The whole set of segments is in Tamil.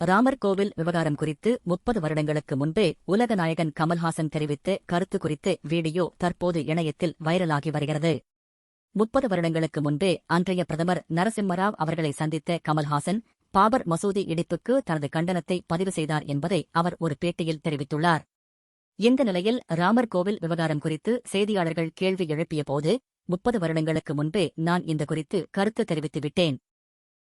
ராமர் கோவில் விவகாரம் குறித்து முப்பது வருடங்களுக்கு முன்பே உலக நாயகன் கமல்ஹாசன் தெரிவித்த கருத்து குறித்து வீடியோ தற்போது இணையத்தில் வைரலாகி வருகிறது. முப்பது வருடங்களுக்கு முன்பே அன்றைய பிரதமர் நரசிம்மராவ் அவர்களை சந்தித்த கமல்ஹாசன் பாபர் மசூதி இடிப்புக்கு தனது கண்டனத்தை பதிவு செய்தார் என்பதை அவர் ஒரு பேட்டியில் தெரிவித்துள்ளார். இந்த நிலையில் ராமர் கோவில் விவகாரம் குறித்து செய்தியாளர்கள் கேள்வி எழுப்பியபோது முப்பது வருடங்களுக்கு முன்பே நான் இந்த குறித்து கருத்து தெரிவித்து விட்டேன்.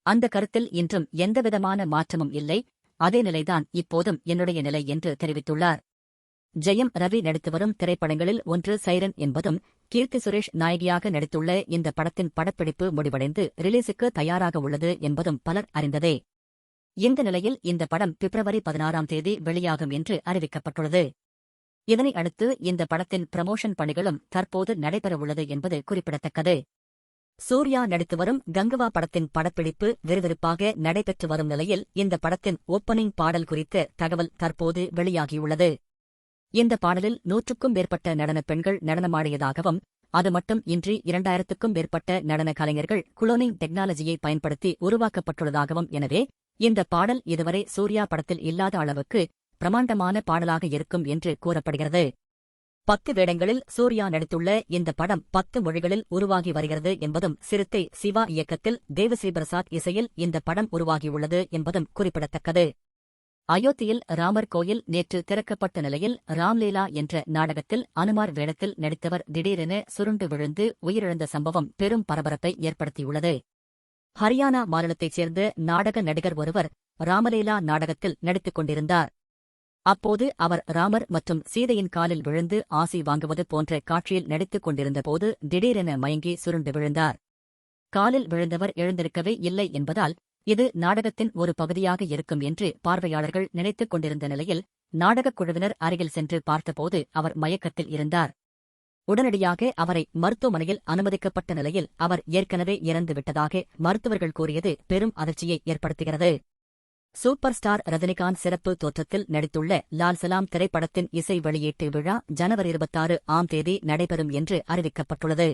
அந்த கருத்தில் இன்றும் எந்தவிதமான மாற்றமும் இல்லை. அதே நிலைதான் இப்போதும் என்னுடைய நிலை என்று தெரிவித்துள்ளார். ஜெயம் ரவி நடித்து வரும் திரைப்படங்களில் ஒன்று சைரன் என்பதும் கீர்த்தி சுரேஷ் நாயகியாக நடித்துள்ள இந்த படத்தின் படப்பிடிப்பு முடிவடைந்து ரிலீஸுக்கு தயாராக உள்ளது என்பதும் பலர் அறிந்ததே. இந்த நிலையில் இந்த படம் பிப்ரவரி பதினாறாம் தேதி வெளியாகும் என்று அறிவிக்கப்பட்டுள்ளது. இதனை அடுத்து இந்த படத்தின் ப்ரமோஷன் பணிகளும் தற்போது நடைபெறவுள்ளது என்பது குறிப்பிடத்தக்கது. சூர்யா நடித்து வரும் கங்கவா படத்தின் படப்பிடிப்பு விறுவிறுப்பாக நடைபெற்று வரும் நிலையில் இந்த படத்தின் ஓப்பனிங் பாடல் குறித்த தகவல் தற்போது வெளியாகியுள்ளது. இந்த பாடலில் நூற்றுக்கும் மேற்பட்ட நடனப் பெண்கள் நடனமாடியதாகவும் அது மட்டும் இன்றி இரண்டாயிரத்துக்கும் மேற்பட்ட நடன கலைஞர்கள் குளோனிங் டெக்னாலஜியை பயன்படுத்தி உருவாக்கப்பட்டுள்ளதாகவும் எனவே இந்த பாடல் இதுவரை சூர்யா படத்தில் இல்லாத அளவுக்கு பிரமாண்டமான பாடலாக இருக்கும் என்று கூறப்படுகிறது. பத்து வேடங்களில் சூர்யா நடித்துள்ள இந்த படம் பத்து மொழிகளில் உருவாகி வருகிறது என்பதும் சிறுத்தை சிவா இயக்கத்தில் தேவஸ்ரீ பிரசாத் இசையில் இந்த படம் உருவாகியுள்ளது என்பதும் குறிப்பிடத்தக்கது. அயோத்தியில் ராமர் கோயில் நேற்று திறக்கப்பட்ட நிலையில் ராம்லீலா என்ற நாடகத்தில் அனுமார் வேடத்தில் நடித்தவர் திடீரென சுருண்டு விழுந்து உயிரிழந்த சம்பவம் பெரும் பரபரப்பை ஏற்படுத்தியுள்ளது. ஹரியானா மாநிலத்தைச் சேர்ந்த நாடக நடிகர் ஒருவர் ராமலீலா நாடகத்தில் நடித்துக் கொண்டிருந்தார். அப்போது அவர் ராமர் மற்றும் சீதையின் காலில் விழுந்து ஆசி வாங்குவது போன்ற காட்சியில் நடித்துக் கொண்டிருந்தபோது திடீரென மயங்கி சுருண்டு விழுந்தார். காலில் விழுந்தவர் எழுந்திருக்கவே இல்லை என்பதால் இது நாடகத்தின் ஒரு பகுதியாக இருக்கும் என்று பார்வையாளர்கள் நினைத்துக் கொண்டிருந்த நிலையில் நாடகக் குழுவினர் அருகில் சென்று பார்த்தபோது அவர் மயக்கத்தில் இருந்தார். உடனடியாக அவரை மருத்துவமனையில் அனுமதிக்கப்பட்ட நிலையில் அவர் ஏற்கனவே இறந்து விட்டதாக மருத்துவர்கள் கூறியது பெரும் அதிர்ச்சியை ஏற்படுத்துகிறது. சூப்பர் ஸ்டார் ரஜினிகாந்த் சிறப்பு தோற்றத்தில் நடித்துள்ள லால் சலாம் திரைப்படத்தின் இசை வெளியீட்டு விழா ஜனவரி இருபத்தாறு ஆம் தேதி நடைபெறும் என்று அறிவிக்கப்பட்டுள்ளது.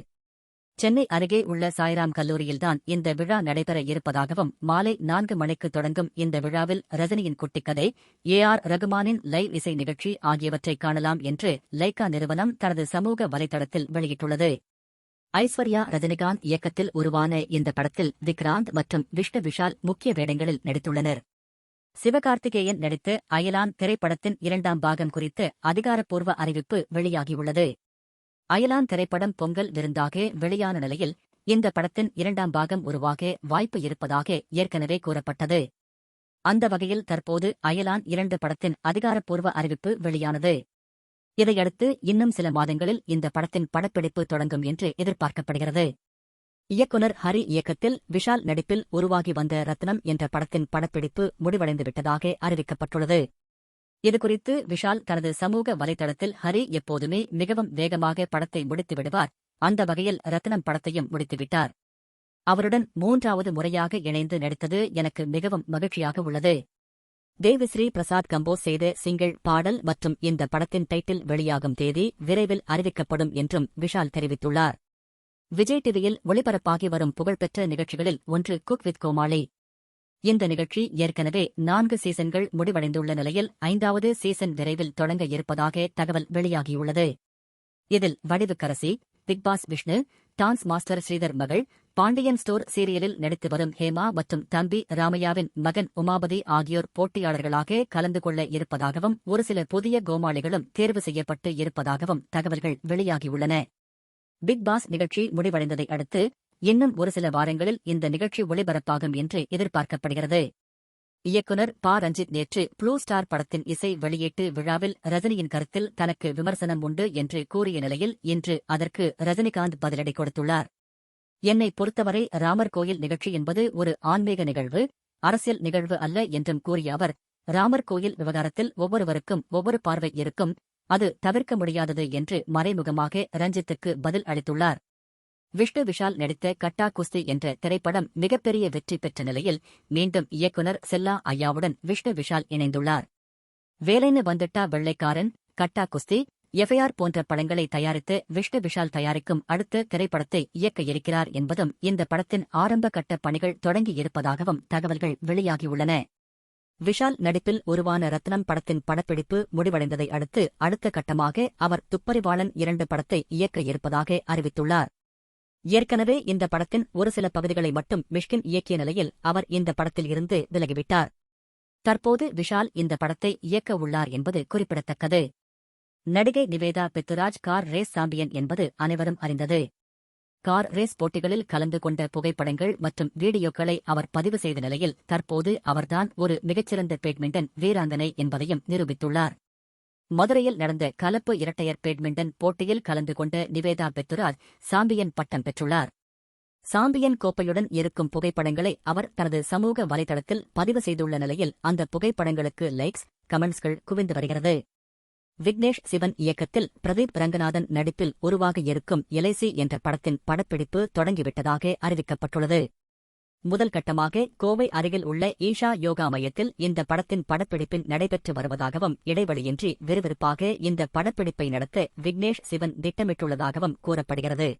சென்னை அருகே உள்ள சாய்ராம் கல்லூரியில்தான் இந்த விழா நடைபெற இருப்பதாகவும் மாலை நான்கு மணிக்கு தொடங்கும் இந்த விழாவில் ரஜினியின் குட்டிக்கதை ஏ ஆர் ரகுமானின் லைவ் இசை நிகழ்ச்சி ஆகியவற்றை காணலாம் என்று லைகா நிறுவனம் தனது சமூக வலைதளத்தில் வெளியிட்டுள்ளது. ஐஸ்வர்யா ரஜினிகாந்த் இயக்கத்தில் உருவான இந்த படத்தில் விக்ராந்த் மற்றும் விஷ்ணு விஷால் முக்கிய வேடங்களில் நடித்துள்ளனர். சிவகார்த்திகேயன் நடித்து அயலான் திரைப்படத்தின் இரண்டாம் பாகம் குறித்து அதிகாரப்பூர்வ அறிவிப்பு வெளியாகியுள்ளது. அயலான் திரைப்படம் பொங்கல் விருந்தாக வெளியான நிலையில் இந்த படத்தின் இரண்டாம் பாகம் உருவாக வாய்ப்பு இருப்பதாக ஏற்கனவே கூறப்பட்டது. அந்த வகையில் தற்போது அயலான் இரண்டு படத்தின் அதிகாரப்பூர்வ அறிவிப்பு வெளியானது. இதையடுத்து இன்னும் சில மாதங்களில் இந்த படத்தின் படப்பிடிப்பு தொடங்கும் என்று எதிர்பார்க்கப்படுகிறது. இயக்குனர் ஹரி இயக்கத்தில் விஷால் நடிப்பில் உருவாகி வந்த ரத்னம் என்ற படத்தின் படப்பிடிப்பு முடிவடைந்துவிட்டதாக அறிவிக்கப்பட்டுள்ளது. இதுகுறித்து விஷால் தனது சமூக வலைதளத்தில் ஹரி எப்போதுமே மிகவும் வேகமாக படத்தை முடித்து விடுவார் அந்த வகையில் ரத்னம் படத்தையும் முடித்துவிட்டார். அவருடன் மூன்றாவது முறையாக இணைந்து நடித்தது எனக்கு மிகவும் மகிழ்ச்சியாக உள்ளது. தேவிஸ்ரீ பிரசாத் கம்போஸ் செய்த சிங்கிள் பாடல் மற்றும் இந்த படத்தின் டைட்டில் வெளியாகும் தேதி விரைவில் அறிவிக்கப்படும் என்றும் விஷால் தெரிவித்துள்ளார். விஜய் டிவியில் ஒளிபரப்பாகி வரும் புகழ்பெற்ற நிகழ்ச்சிகளில் ஒன்று குக் வித் கோமாளி. இந்த நிகழ்ச்சி ஏற்கனவே நான்கு சீசன்கள் முடிவடைந்துள்ள நிலையில் ஐந்தாவது சீசன் விரைவில் தொடங்க இருப்பதாக தகவல் வெளியாகியுள்ளது. இதில் Vadivukkarasi Bigg Boss Vishnu dance master Sridhar மகள் பாண்டியன் ஸ்டோர் சீரியலில் நடித்து வரும் ஹேமா மற்றும் தம்பி ராமையாவின் மகன் உமாபதி ஆகியோர் போட்டியாளர்களாக கலந்து கொள்ள இருப்பதாகவும் ஒரு சில புதிய கோமாளிகளும் தேர்வு செய்யப்பட்டு இருப்பதாகவும் தகவல்கள் வெளியாகியுள்ளன. பிக் பாஸ் நிகழ்ச்சி முடிவடைந்ததை அடுத்து இன்னும் ஒரு சில வாரங்களில் இந்த நிகழ்ச்சி ஒளிபரப்பாகும் என்று எதிர்பார்க்கப்படுகிறது. இயக்குனர் ப. ரஞ்சித் நேற்று ப்ளூ ஸ்டார் படத்தின் இசை வெளியீட்டு விழாவில் ரஜினியின் கருத்தில் தனக்கு விமர்சனம் உண்டு என்று கூறிய நிலையில் இன்று அதற்கு ரஜினிகாந்த் பதிலடி கொடுத்துள்ளார். என்னை பொறுத்தவரை ராமர் கோயில் நிகழ்ச்சி என்பது ஒரு ஆன்மீக நிகழ்வு அரசியல் நிகழ்வு அல்ல என்றும் கூறிய அவர் ராமர் கோயில் விவகாரத்தில் ஒவ்வொருவருக்கும் ஒவ்வொரு பார்வை இருக்கும் அது தவிர்க்க முடியாதது என்று மறைமுகமாக ரஞ்சித்துக்கு பதில் அளித்துள்ளார். விஷ்ணு விஷால் நடித்த கட்டா குஸ்தி என்ற திரைப்படம் மிகப்பெரிய வெற்றி பெற்ற நிலையில் மீண்டும் இயக்குனர் செல்லா ஐயாவுடன் விஷ்ணு விஷால் இணைந்துள்ளார். வேலைன்னு வந்துட்டா வெள்ளைக்காரன் கட்டா குஸ்தி எஃப்ஐஆர் போன்ற படங்களை தயாரித்து விஷ்ணு விஷால் தயாரிக்கும் அடுத்த திரைப்படத்தை இயக்க இருக்கிறார் என்பதும் இந்த படத்தின் ஆரம்ப கட்ட பணிகள் தொடங்கியிருப்பதாகவும் தகவல்கள் வெளியாகியுள்ளன. விஷால் நடிப்பில் உருவான ரத்னம் படத்தின் படப்பிடிப்பு முடிவடைந்ததை அடுத்து அடுத்த கட்டமாக அவர் துப்பறிவாளன் இரண்டு படத்தை இயக்க இருப்பதாக அறிவித்துள்ளார். ஏற்கனவே இந்த படத்தின் ஒரு சில பகுதிகளை மட்டும் மிஷ்கின் இயக்கிய நிலையில் அவர் இந்த படத்தில் இருந்து விலகிவிட்டார். தற்போது விஷால் இந்த படத்தை இயக்க உள்ளார் என்பது குறிப்பிடத்தக்கது. நடிகை Nivetha Pethuraj car race champion என்பது அனைவரும் அறிந்தது. கார் ரேஸ் போட்டிகளில் கலந்து கொண்ட புகைப்படங்கள் மற்றும் வீடியோக்களை அவர் பதிவு செய்த நிலையில் தற்போது அவர்தான் ஒரு மிகச்சிறந்த பேட்மிண்டன் வீராங்கனை என்பதையும் நிரூபித்துள்ளார். மதுரையில் நடந்த கலப்பு இரட்டையர் பேட்மிண்டன் போட்டியில் கலந்து கொண்ட நிவேதா பெத்துராஜ் சாம்பியன் பட்டம் பெற்றுள்ளார். சாம்பியன் கோப்பையுடன் இருக்கும் புகைப்படங்களை அவர் தனது சமூக வலைதளத்தில் பதிவு செய்துள்ள நிலையில் அந்த புகைப்படங்களுக்கு லைக்ஸ் கமெண்ட்ஸ்கள் குவிந்து வருகிறது. விக்னேஷ் சிவன் இயக்கத்தில் பிரதீப் ரங்கநாதன் நடிப்பில் உருவாக இருக்கும் எலைசி என்ற படத்தின் படப்பிடிப்பு தொடங்கிவிட்டதாக அறிவிக்கப்பட்டுள்ளது. முதல் கட்டமாக கோவை அருகில் உள்ள ஈஷா யோகா மையத்தில் இந்த படத்தின் படப்பிடிப்பின் நடைபெற்று வருவதாகவும் இடைவெளியின்றி விறுவிறுப்பாக இந்த படப்பிடிப்பை நடத்த விக்னேஷ் சிவன் திட்டமிட்டுள்ளதாகவும் கூறப்படுகிறது.